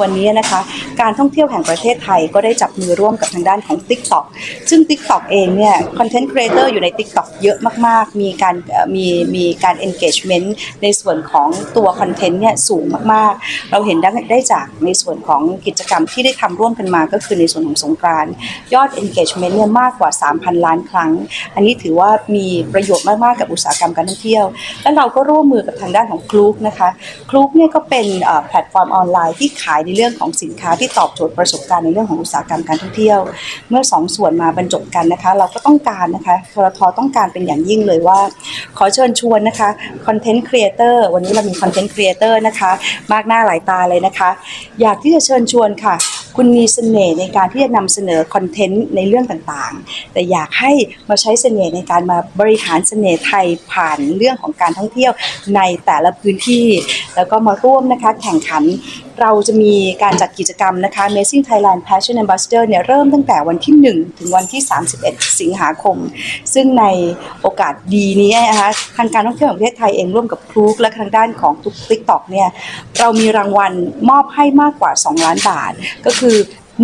วันนี้นะคะการท่องเที่ยวแห่งประเทศไทยก็ได้จับมือร่วมกับทางด้านของ TikTok ซึ่ง TikTok เองเนี่ยคอนเทนต์ครีเอเตอร์อยู่ใน TikTok เยอะมากๆ มีการมีมีการ engagement ในส่วนของตัวคอนเทนต์เนี่ยสูงมากๆ เราเห็นได้ได้จากในส่วนของกิจกรรมที่ได้ทำร่วมกันมาก็คือในส่วนของสงกรานยอด engagement เนี่ยมากกว่า 3,000 ล้านครั้ง อันนี้ถือว่ามีประโยชน์มากๆ กับอุตสาหกรรมการท่องเที่ยว และเราก็ร่วมมือกับทางด้านของคลูกนะคะคลูกเนี่ยก็เป็นแพลตฟอร์มออนไลน์ที่ขายในเรื่องของสินค้าที่ตอบโจทย์ประสบการณ์ในเรื่องของอุตสาหกรรมการท่องเที่ยว เมื่อสองส่วนมาบรรจบกันนะคะ เราก็ต้องการนะคะทรทต้องการเป็นอย่างยิ่งเลยว่า ขอเชิญชวนนะคะคอนเทนต์ครีเอเตอร์วันนี้เรามีคอนเทนต์ครีเอเตอร์นะคะ มากหน้าหลายตาเลยนะคะ อยากที่จะเชิญชวนค่ะ คุณมีเสน่ห์ในการที่จะนำเสนอคอนเทนต์ในเรื่องต่างๆ แต่อยากให้มาใช้เสน่ห์ในการมาบริหารเสน่ห์ไทยผ่านเรื่องของการท่องเที่ยวในแต่ละพื้นที่ แล้วก็มาร่วมนะคะแข่งขันเราจะมีการจัดกิจกรรมนะคะ Amazing Thailand Passion Ambassador เนี่ยเริ่มตั้งแต่วันที่ 1 ถึงวันที่ 31 สิงหาคม ซึ่งในโอกาสดีนี้นะคะทางการท่องเที่ยวแห่งประเทศไทยเองร่วมกับครูกและทางด้านของทุก TikTok เนี่ยเรามีรางวัลมอบให้มากกว่า 2 ล้านบาท ก็คือคือ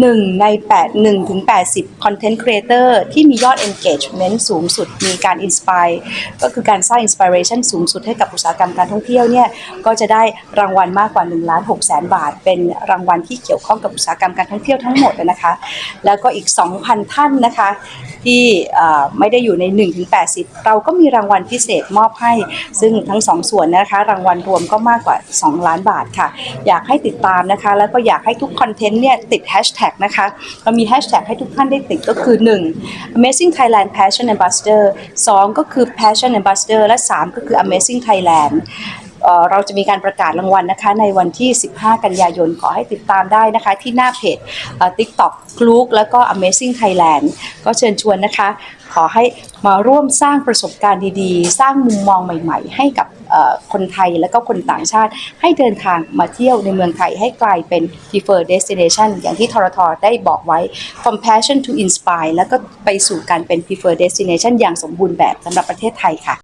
1 ใน 8 1ถึง80 Content Creator ที่มียอด Engagement สูงสุด มีการ Inspire ก็คือการสร้าง Inspiration สูงสุดให้กับอุตสาหกรรมการท่องเที่ยวเนี่ยก็จะได้รางวัลมากกว่า1ล้าน6แสนบาท เป็นรางวัลที่เกี่ยวข้องกับอุตสาหกรรมการท่องเที่ยวทั้งหมดนะคะ แล้วก็อีก 2,000 ท่านนะคะที่ไม่ได้อยู่ใน 1-80 เราก็มีรางวัลพิเศษมอบให้ ซึ่งทั้งสองส่วนนะคะ รางวัลรวมก็มากกว่า 2 ล้านบาทค่ะ อยากให้ติดตามนะคะ แล้วก็อยากให้ทุกคอนเทนต์เนี่ยติดแฮชแท็กนะคะเรามีแฮชแท็กให้ทุกท่านได้ติดก็คือ 1. Amazing Thailand Passion Ambassador 2 ก็คือ Passion Ambassador และ 3 ก็คือ Amazing Thailand เราจะมีการประกาศรางวัลนะคะ ในวันที่ 15 กันยายนขอให้ติดตามได้นะคะ ที่หน้าเพจ TikTok คลูกแล้วก็ Amazing Thailand ก็เชิญชวนนะคะ ขอให้มาร่วมสร้างประสบการณ์ดีๆ สร้างมุมมองใหม่ๆ ให้กับคนไทยและก็คนต่างชาติ ให้เดินทางมาเที่ยวในเมืองไทยให้กลายเป็น preferred destination อย่างที่ทรทได้บอกไว้ from passion to inspire แล้วก็ไปสู่การเป็น preferred destination อย่างสมบูรณ์แบบสำหรับประเทศไทยค่ะ